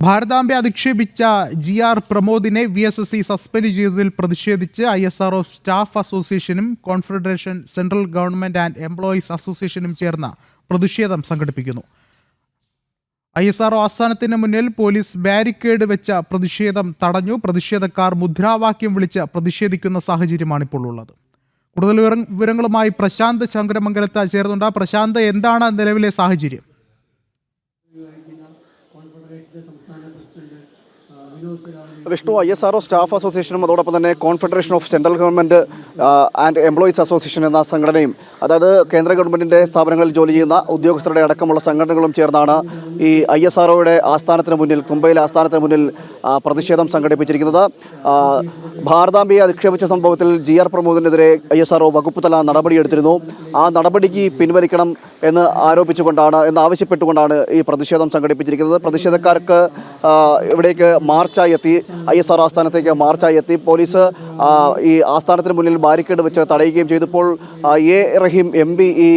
ഭാരതാംബെ അധിക്ഷേപിച്ച G R പ്രമോദിനെ V S S C suspend ചെയ്തതിൽ പ്രതിഷേധിച്ച് I S R O staff അസോസിയേഷനും confederation central government and employees അസോസിയേഷനും ചേർന്ന പ്രതിഷേധം സംഘടിപ്പിക്കുന്നു. ഐ എസ് ആർ ഒ ആസ്ഥാനത്തിന് മുന്നിൽ പോലീസ് ബാരിക്കേഡ് വെച്ച പ്രതിഷേധം തടഞ്ഞു. പ്രതിഷേധക്കാർ മുദ്രാവാക്യം വിളിച്ച് പ്രതിഷേധിക്കുന്ന സാഹചര്യമാണ് ഇപ്പോൾ ഉള്ളത്. കൂടുതൽ വിവരങ്ങളുമായി പ്രശാന്ത് ശങ്കരമംഗലത്ത് ചേർന്നുണ്ട് പ്രശാന്ത് എന്താണ് നിലവിലെ സാഹചര്യം? കോൺഫെഡറേഷന്റെ സംസ്ഥാന president Vishnu I S R staff അസോസിയേഷനും അതോടൊപ്പം തന്നെ confederation of central government and employees association എന്ന സംഘടനയും അതായത് കേന്ദ്ര ഗവൺമെന്റിന്റെ സ്ഥാപനങ്ങളിൽ ജോലി ചെയ്യുന്ന ഉദ്യോഗസ്ഥരുടെ അടക്കമുള്ള സംഘടനകളും ചേർന്നാണ് ഈ ഐ എസ് ആർ ആസ്ഥാനത്തിന് മുന്നിൽ തുമ്പയിലെ ആസ്ഥാനത്തിന് മുന്നിൽ പ്രതിഷേധം സംഘടിപ്പിച്ചിരിക്കുന്നത്. ഭാരതാംബിയെ അധിക്ഷേപിച്ച സംഭവത്തിൽ ജി ആർ പ്രമോദിനെതിരെ ഐ എസ് ആർ വകുപ്പ് തല നടപടിയെടുത്തിരുന്നു. ആ നടപടിക്ക് പിൻവലിക്കണം എന്ന് ആരോപിച്ചുകൊണ്ടാണ് എന്ന് ആവശ്യപ്പെട്ടുകൊണ്ടാണ് ഈ പ്രതിഷേധം സംഘടിപ്പിച്ചിരിക്കുന്നത്. പ്രതിഷേധക്കാർക്ക് ഇവിടേക്ക് മാർച്ചായി എത്തി ഐ എസ് ആർ ആസ്ഥാനത്തേക്ക് മാർച്ചായി എത്തി പോലീസ് ഈ ആസ്ഥാനത്തിന് മുന്നിൽ ബാരിക്കേഡ് വെച്ച് തടയുകയും ചെയ്തപ്പോൾ എ റഹീം എം പി ഈ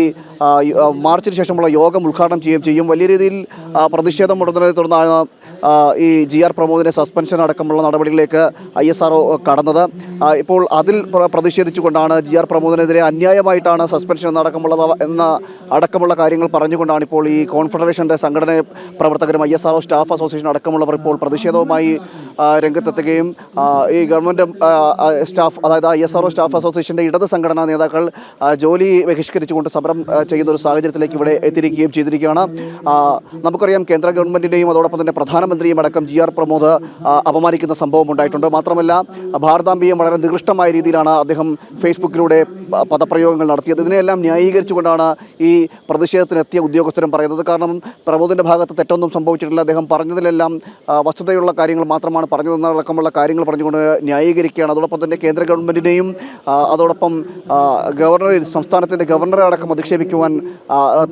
മാർച്ചിന് ശേഷമുള്ള യോഗം ഉദ്ഘാടനം ചെയ്യുകയും ചെയ്യും. വലിയ രീതിയിൽ പ്രതിഷേധം മുടങ്ങുന്നതിനെ തുടർന്നാണ് ഈ ജി ആർ പ്രമോദിനെ സസ്പെൻഷൻ അടക്കമുള്ള നടപടികളിലേക്ക് ഐ എസ് ആർ കടന്നത്. ഇപ്പോൾ അതിൽ പ്രതിഷേധിച്ചുകൊണ്ടാണ് ജി ആർ പ്രമോദിനെതിരെ അന്യായമായിട്ടാണ് സസ്പെൻഷൻ എന്നടക്കമുള്ള എന്ന അടക്കമുള്ള കാര്യങ്ങൾ പറഞ്ഞുകൊണ്ടാണ് ഇപ്പോൾ ഈ കോൺഫെഡറേഷന്റെ സംഘടന പ്രവർത്തകരും ഐ എസ് സ്റ്റാഫ് അസോസിയേഷൻ അടക്കമുള്ളവർ ഇപ്പോൾ പ്രതിഷേധവുമായി ആ, രംഗത്തെത്തുകയും ഈ ഗവൺമെന്റ് സ്റ്റാഫ് അതായത് ഐ എസ് ആർ സ്റ്റാഫ് അസോസിയേഷന്റെ ഇടത് സംഘടനാ നേതാക്കൾ ജോലി ബഹിഷ്കരിച്ചുകൊണ്ട് സമരം ചെയ്യുന്ന ഒരു സാഹചര്യത്തിലേക്ക് ഇവിടെ എത്തിയിരിക്കുകയും ചെയ്തിരിക്കുകയാണ്. നമുക്കറിയാം കേന്ദ്ര ഗവൺമെന്റിന്റെയും അതോടൊപ്പം തന്നെ പ്രധാനമന്ത്രിയും അടക്കം ജി ആർ പ്രമോദ് അപമാനിക്കുന്ന സംഭവം ഉണ്ടായിട്ടുണ്ട്. മാത്രമല്ല ഭാരതാംബിയും വളരെ നികൃഷ്ടമായ രീതിയിലാണ് അദ്ദേഹം ഫേസ്ബുക്കിലൂടെ പദപ്രയോഗങ്ങൾ നടത്തിയത്. ഇതിനെയെല്ലാം ന്യായീകരിച്ചുകൊണ്ടാണ് ഈ പ്രതിഷേധത്തിനെത്തിയ ഉദ്യോഗസ്ഥരും പറയുന്നത്. കാരണം പ്രമോദിന്റെ ഭാഗത്ത് തെറ്റൊന്നും സംഭവിച്ചിട്ടില്ല. അദ്ദേഹം പറഞ്ഞതിലെല്ലാം ആ, വസ്തുതയുള്ള കാര്യങ്ങൾ മാത്രമാണ് പറഞ്ഞതെന്നടക്കമുള്ള കാര്യങ്ങൾ പറഞ്ഞുകൊണ്ട് ന്യായീകരിക്കുകയാണ്. അതോടൊപ്പം തന്നെ കേന്ദ്ര ഗവൺമെന്റിനെയും അതോടൊപ്പം ഗവർണർ സംസ്ഥാനത്തിന്റെ ഗവർണറെ അടക്കം അധിക്ഷേപിക്കുവാൻ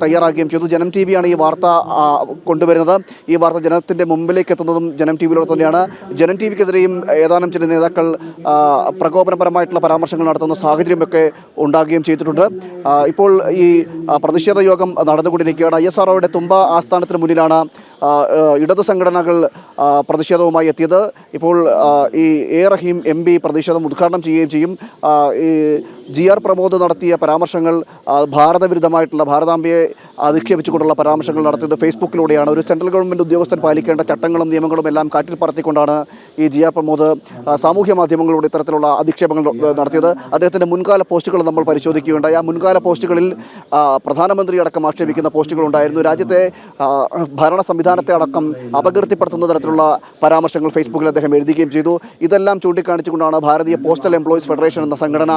തയ്യാറാക്കുകയും ചെയ്തു. ജനം ടി വിയാണ് ഈ വാർത്ത കൊണ്ടുവരുന്നത്. ഈ വാർത്ത ജനത്തിന്റെ മുമ്പിലേക്ക് എത്തുന്നതും ജനം ടി വിയിലൂടെ തന്നെയാണ്. ജനം ടി വിക്കെതിരെയും ഏതാനും ചില നേതാക്കൾ പ്രകോപനപരമായിട്ടുള്ള പരാമർശങ്ങൾ നടത്തുന്ന സാഹചര്യമൊക്കെ ഉണ്ടാകുകയും ചെയ്തിട്ടുണ്ട്. ഇപ്പോൾ ഈ പ്രതിഷേധ യോഗം നടന്നുകൊണ്ടിരിക്കുകയാണ്. ഐ എസ് ആർഒയുടെ തുമ്പ ആസ്ഥാനത്തിന് മുന്നിലാണ് ഇടത് സംഘടനകൾ പ്രതിഷേധവുമായി എത്തിയത്. ഇപ്പോൾ ഈ എ റഹീം എം പി പ്രതിഷേധം ഉദ്ഘാടനം ചെയ്യുകയും ചെയ്യും. ഈ ജി ആർ പ്രമോദ് നടത്തിയ പരാമർശങ്ങൾ ഭാരതവിരുദ്ധമായിട്ടുള്ള ഭാരതാംബയെ അധിക്ഷേപിച്ചുകൊണ്ടുള്ള പരാമർശങ്ങൾ നടത്തിയത് ഫേസ്ബുക്കിലൂടെയാണ്. ഒരു സെൻട്രൽ ഗവൺമെന്റ് ഉദ്യോഗസ്ഥൻ പാലിക്കേണ്ട ചട്ടങ്ങളും നിയമങ്ങളും എല്ലാം കാറ്റിൽ പറത്തിക്കൊണ്ടാണ് ഈ ജി ആർ പ്രമോദ് സാമൂഹ്യ മാധ്യമങ്ങളിലൂടെ ഇത്തരത്തിലുള്ള അധിക്ഷേപങ്ങൾ നടത്തിയത്. അദ്ദേഹത്തിന്റെ മുൻകാല പോസ്റ്റുകൾ നമ്മൾ പരിശോധിക്കുകയുണ്ടായി. ആ മുൻകാല പോസ്റ്റുകളിൽ പ്രധാനമന്ത്രി അടക്കം ആക്ഷേപിക്കുന്ന പോസ്റ്റുകൾ ഉണ്ടായിരുന്നു. രാജ്യത്തെ ഭരണ സംവിധാനത്തെ അടക്കം അപകീർത്തിപ്പെടുത്തുന്ന തരത്തിലുള്ള പരാമർശങ്ങൾ ഫേസ്ബുക്കിൽ അദ്ദേഹം എഴുതുകയും ചെയ്തു. ഇതെല്ലാം ചൂണ്ടിക്കാണിച്ചുകൊണ്ടാണ് ഭാരതീയ പോസ്റ്റൽ എംപ്ലോയീസ് ഫെഡറേഷൻ എന്ന സംഘടന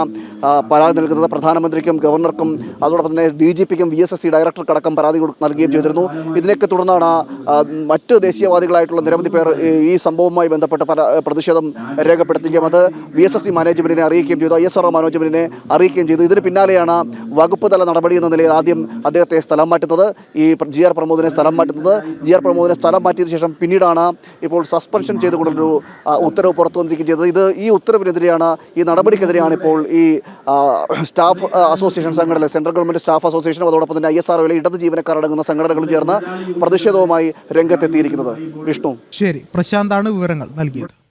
പരാതി നൽകുന്നത് പ്രധാനമന്ത്രിക്കും ഗവർണർക്കും അതോടൊപ്പം തന്നെ ഡി ജി പിക്കും വി എസ് എസ് സി ഡയറക്ടർക്കടക്കം പരാതി നൽകുകയും ചെയ്തിരുന്നു. ഇതിനൊക്കെ തുടർന്നാണ് മറ്റ് ദേശീയവാദികളായിട്ടുള്ള നിരവധി പേർ ഈ സംഭവവുമായി ബന്ധപ്പെട്ട് പരാ- പ്രതിഷേധം രേഖപ്പെടുത്തുകയും അത് വി എസ് എസ് സി മാനേജ്മെന്റിനെ അറിയിക്കുകയും ചെയ്തു. ഐ എസ് ആർ മാനേജ്മെന്റിനെ അറിയിക്കുകയും ചെയ്തു. ഇതിന് പിന്നാലെയാണ് വകുപ്പ് തല നടപടി എന്ന നിലയിൽ ആദ്യം അദ്ദേഹത്തെ സ്ഥലം മാറ്റുന്നത് ഈ ജി ആർ പ്രമോദിനെ സ്ഥലം മാറ്റുന്നത്. ജി ആർ പ്രമോദിനെ സ്ഥലം മാറ്റിയതിനു ശേഷം പിന്നീടാണ് ഇപ്പോൾ സസ്പെൻഷൻ ചെയ്തുകൊണ്ടൊരു ഉത്തരവ് പുറത്തു വന്നിരിക്കുകയും ചെയ്തത്. ഇത് ഈ ഉത്തരവിനെതിരെയാണ് ഈ നടപടിക്കെതിരെയാണ് ഇപ്പോൾ ഈ സ്റ്റാഫ് അസോസിയേഷൻ സംഘടന സെൻട്രൽ ഗവൺമെന്റ് സ്റ്റാഫ് അസോസിയേഷനും അതോടൊപ്പം തന്നെ ഐ എസ് ആർ ഇടത് ജീവനക്കാരടങ്ങുന്ന സംഘടനകളും ചേർന്ന് പ്രതിഷേധവുമായി രംഗത്തെത്തിയിരിക്കുന്നത്. വിഷ്ണു. ശരി. പ്രശാന്താണ് വിവരങ്ങൾ നൽകിയത്.